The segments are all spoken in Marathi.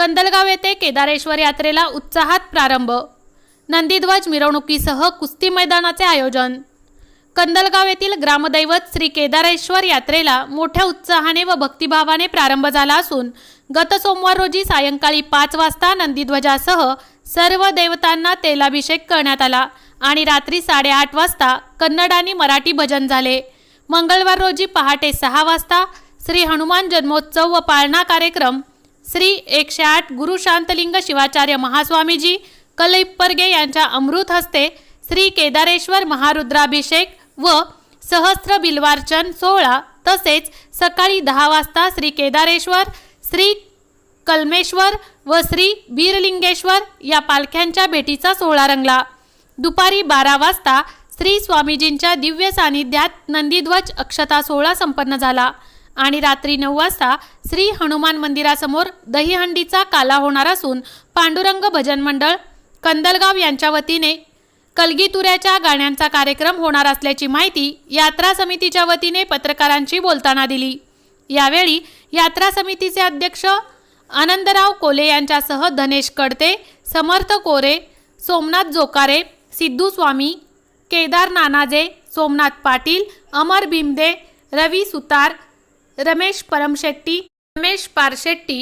कंदलगाव येथे केदारेश्वर यात्रेला उत्साहात प्रारंभ. नंदीध्वज मिरवणुकीसह कुस्ती मैदानाचे आयोजन. कंदलगाव येथील ग्रामदैवत श्री केदारेश्वर यात्रेला मोठ्या उत्साहाने व भक्तिभावाने प्रारंभ झाला असून गत सोमवार रोजी सायंकाळी पाच वाजता नंदीध्वजासह सर्व देवतांना तेलाभिषेक करण्यात आला आणि रात्री साडेआठ वाजता कन्नड आणि मराठी भजन झाले. मंगळवार रोजी पहाटे सहा वाजता श्री हनुमान जन्मोत्सव व पाळणा कार्यक्रम श्री एकशे आठ गुरु शांतलिंग शिवाचार्य महास्वामीजी कलईप्परगे यांच्या अमृत हस्ते श्री केदारेश्वर महारुद्राभिषेक व सहस्र बिल्वार्चन सोहळा तसेच सकाळी दहा वाजता श्री केदारेश्वर श्री कलमेश्वर व श्री बीरलिंगेश्वर या पालख्यांच्या भेटीचा सोहळा रंगला. दुपारी बारा वाजता श्री स्वामीजींच्या दिव्य सानिध्यात नंदीध्वज अक्षता सोहळा संपन्न झाला. आणि रात्री नऊ वाजता श्री हनुमान मंदिरासमोर दहीहंडीचा काला होणार असून पांडुरंग भजन मंडळ कंदलगाव यांच्या वतीने कलगीतुऱ्याच्या गाण्यांचा कार्यक्रम होणार असल्याची माहिती यात्रा समितीच्या वतीने पत्रकारांशी बोलताना दिली. यावेळी यात्रा समितीचे अध्यक्ष आनंदराव कोले यांच्यासह धनेश कडते समर्थ कोरे सोमनाथ जोकारे सिद्धू स्वामी केदार नानाजे सोमनाथ पाटील अमर भीमदे रवी सुतार रमेश परमशेट्टी रमेश पारशेट्टी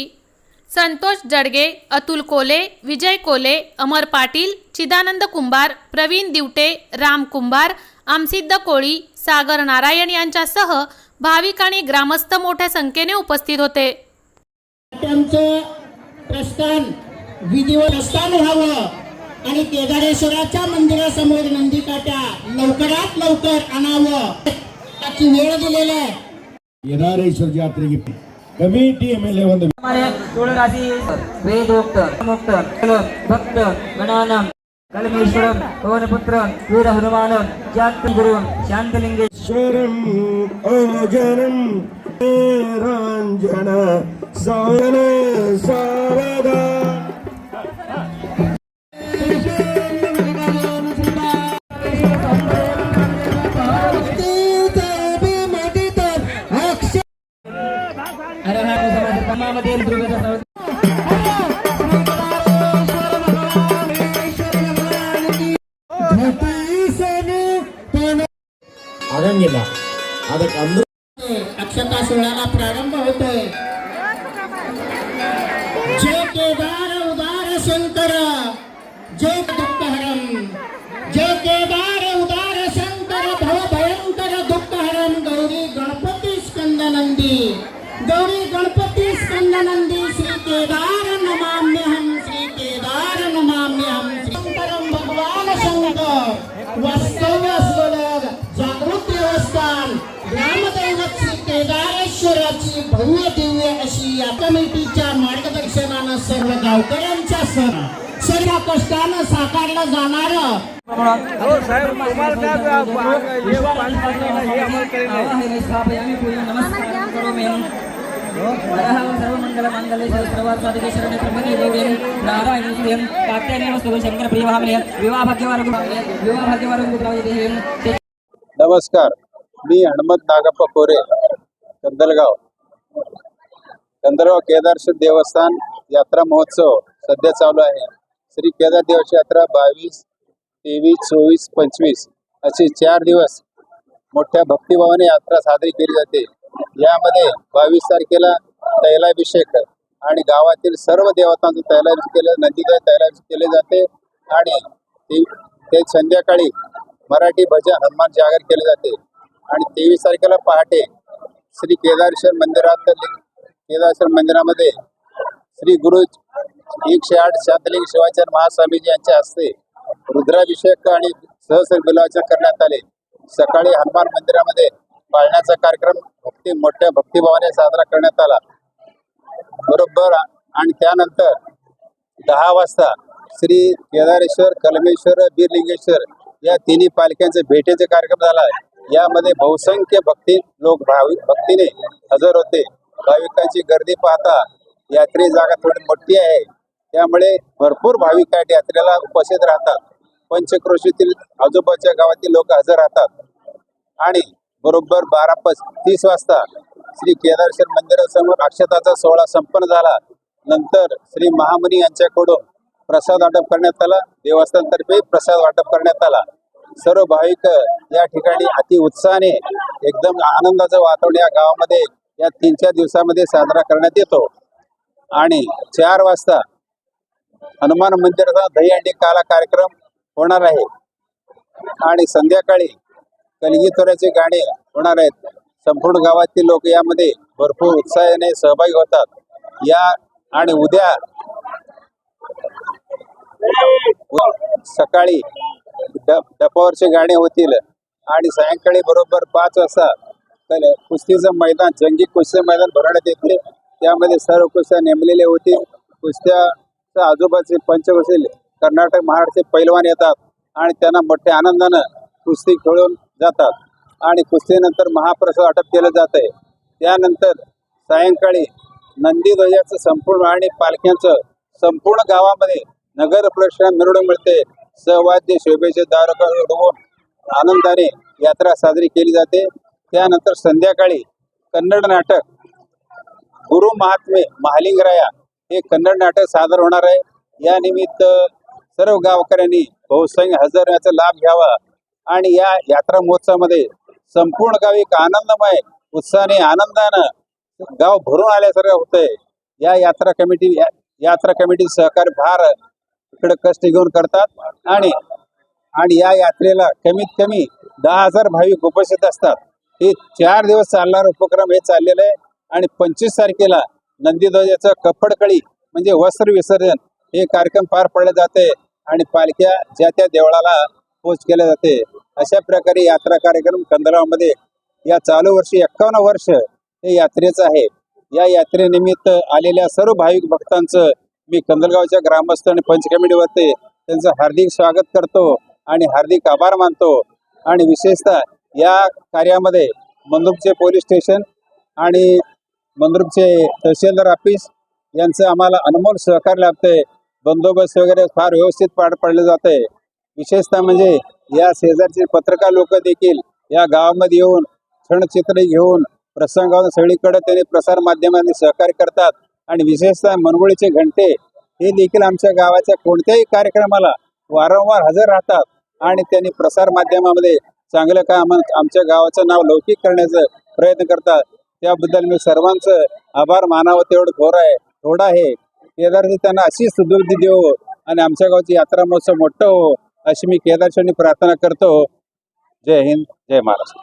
संतोष जडगे अतुल कोले विजय कोले अमर पाटील चिदानंद कुंभार प्रवीण दिवटे राम कुंभार आमसिद्ध कोळी सागर नारायण यांच्यासह भाविक आणि ग्रामस्थ मोठ्या संख्येने उपस्थित होते. प्रस्थान विधिवत प्रस्थान व्हावं आणि केदारेश्वराच्या मंदिरासमोर नंदीकाट्या लवकरात लवकर आणावं. त्याची वेळ दिलेली आहे. ಯದಾರೇಶ್ವರ ಜಾತ್ರೆಗೆ ಕಮಿಟಿಯ ಮೇಲೆ ಒಂದು ತುಳರಾಶಿ ವೇದೋಕ್ತ ಮುಕ್ತ ಭಕ್ತ ಗಣಾನಂ ಕಲಮೇಶ್ವರಂ ಪವನಪುತ್ರ ವೀರ ಹನುಮಾನ ಜಾತ್ರಿ ಗುರು ಶಾಂತಲಿಂಗೇಶ್ವರಂ ಓಮಜರಂ ರಂಜನ ಸಾಯನ ಸಾರದ गेला अक्षता सोहळ्याला प्रारंभ होतोय जे केदार उदार शंकर जे दुःख हरम जे केदार उदार शंकर भव भयंकर दुःख हरम गौरी गणपती स्कंद नंदी गौरी गणपती स्कंद नंदी सर्व गावकऱ्यांच्या सह सर्व कष्टानं साकारलं जाणार शंकर प्रिय विवाह भाग्यवार विवाह भाग्यवार नमस्कार मी हनुमंत नागप्पा कोरे कंदलगाव कंदलगाव केदारेश्वर देवस्थान यात्रा महोत्सव सध्या चालू आहे. श्री केदार देवाची यात्रा बावीस तेवीस चोवीस पंचवीस असे चार दिवस मोठ्या भक्तिभावाने यात्रा साजरी केली जाते. यामध्ये बावीस तारखेला तैलाभिषेक आणि गावातील सर्व देवतांचं तैलाभिषेक केलं नदीकडे तैलाभिषेक केले जाते आणि ते ते संध्याकाळी मराठी भजन हनुमान जागर केले जाते. आणि तेवीस तारखेला पहाटे श्री केदारेश्वर मंदिरात केदारेश्वर मंदिरामध्ये श्री गुरु एकशे आठ शांतलिंग शिवाचार महास्वामीजी यांच्या हस्ते रुद्राभिषेक आणि सहस्र बिलावाचन करण्यात आले. सकाळी हनुमान मंदिरामध्ये पाळण्याचा कार्यक्रम भक्ती मोठ्या भक्तिभावाने साजरा करण्यात आला. बरोबर आणि त्यानंतर दहा वाजता श्री केदारेश्वर कलमेश्वर बीरलिंगेश्वर या तिन्ही पालख्यांचे भेटीचे कार्यक्रम झाला. यामध्ये बहुसंख्य भक्ती लोक भाविक भक्तीने हजर होते. भाविकांची गर्दी पाहता यात्रे जागा थोडी मोठी आहे. त्यामुळे भरपूर भाविक या यात्रेला उपस्थित राहतात. पंचक्रोशीतील आजोबाच्या गावातील लोक हजर राहतात. आणि बरोबर बारा पस तीस वाजता श्री केदारेश्वर मंदिरासमोर अक्षताचा सोहळा संपन्न झाला. नंतर श्री महामुनी यांच्याकडून प्रसाद वाटप करण्यात आला. देवस्थानतर्फे प्रसाद वाटप करण्यात आला. सर्व भाविक या ठिकाणी अति उत्साहाने एकदम आनंदाचं वातावरण या गावामध्ये या तीन चार दिवसामध्ये साजरा करण्यात येतो. आणि चार वाजता हनुमान मंदिराचा दहीहंडी काला कार्यक्रम होणार आहे. आणि संध्याकाळी कलगी तोऱ्याचे गाणे होणार आहेत. संपूर्ण गावातील लोक यामध्ये भरपूर उत्साहाने सहभागी होतात. या आणि उद्या सकाळी ड- डपावरचे गाणे होतील. आणि सायंकाळी बरोबर पाच वाजता कुस्तीचं मैदान जंगी कुस्ती मैदान भरवण्यात येते त्यामध्ये सर्व कुस्त्या नेमलेले होते. कुस्त्याच्या आजूबाजूचे पंच कर्नाटक महाराष्ट्रचे पैलवान येतात आणि त्यांना मोठ्या आनंदानं कुस्ती खेळून जातात. आणि कुस्तीनंतर महाप्रसाद अटक केलं जात आहे त्यानंतर सायंकाळी नंदीध्वजाचं संपूर्ण आणि पालख्यांचं संपूर्ण गावामध्ये नगर प्रदक्षिणा मिरवणूक मिळते. सहवाद्य शोभेचे दारक उडवून आनंदाने यात्रा साजरी केली जाते. त्यानंतर संध्याकाळी कन्नड नाटक गुरु महात्मे महालिंगराया हे कन्नड नाटक सादर होणार आहे. या निमित्त सर्व गावकऱ्यांनी बहुसंख्य हजर याचा लाभ घ्यावा आणि या यात्रा महोत्सवामध्ये संपूर्ण गाव एक आनंदमय उत्साहाने आनंदानं गाव भरून आल्यासारखं होतंय. या यात्रा कमिटी या- यात्रा कमिटी सहकार्य फार इकडे कष्ट घेऊन करतात आणि आणि या यात्रेला कमीत कमी दहा हजार भाविक उपस्थित असतात. हे चार दिवस चालणार उपक्रम हे चाललेलं आहे. आणि पंचवीस तारखेला नंदीध्वजाचं कप्पडकळी म्हणजे वस्त्र विसर्जन हे कार्यक्रम पार पडले जाते आणि पालख्या ज्या त्या देवळाला पोच केल्या जाते. अशा प्रकारे यात्रा कार्यक्रम कंदरामध्ये या चालू वर्षी एक्कावन्न वर्ष हे यात्रेचं आहे. या यात्रेनिमित्त आलेल्या सर्व भाविक भक्तांचं मी कंदलगावच्या ग्रामस्थ आणि पंच कमिटीवरती त्यांचं हार्दिक स्वागत करतो आणि हार्दिक आभार मानतो. आणि विशेषतः या कार्यामध्ये मंदुपचे पोलीस स्टेशन आणि मंद्रुपचे तहसीलदार ऑफिस यांचं आम्हाला अनमोल सहकार्य लाभतंय बंदोबस्त वगैरे फार व्यवस्थित पार पडले जाते विशेषतः म्हणजे या शेजारचे पत्रकार लोक देखील या गावामध्ये येऊन क्षणचित्र घेऊन प्रसंगावर सगळीकडे त्यांनी प्रसार माध्यमांनी सहकार्य करतात. आणि विशेषतः मनगोळीचे घंटे हे देखील आमच्या गावाच्या कोणत्याही कार्यक्रमाला वारंवार हजर राहतात आणि त्यांनी प्रसार माध्यमामध्ये चांगलं काम आमच्या गावाचं नाव लौकिक करण्याचा प्रयत्न करतात. त्याबद्दल मी सर्वांचं आभार मानावं तेवढं थोर आहे थोडं आहे. केदारशी त्यांना अशी सुदृढी देऊ हो आणि आमच्या गावची यात्रा महोत्सव मोठं हो अशी मी केदारशनी प्रार्थना करतो हो. जय हिंद जय महाराष्ट्र.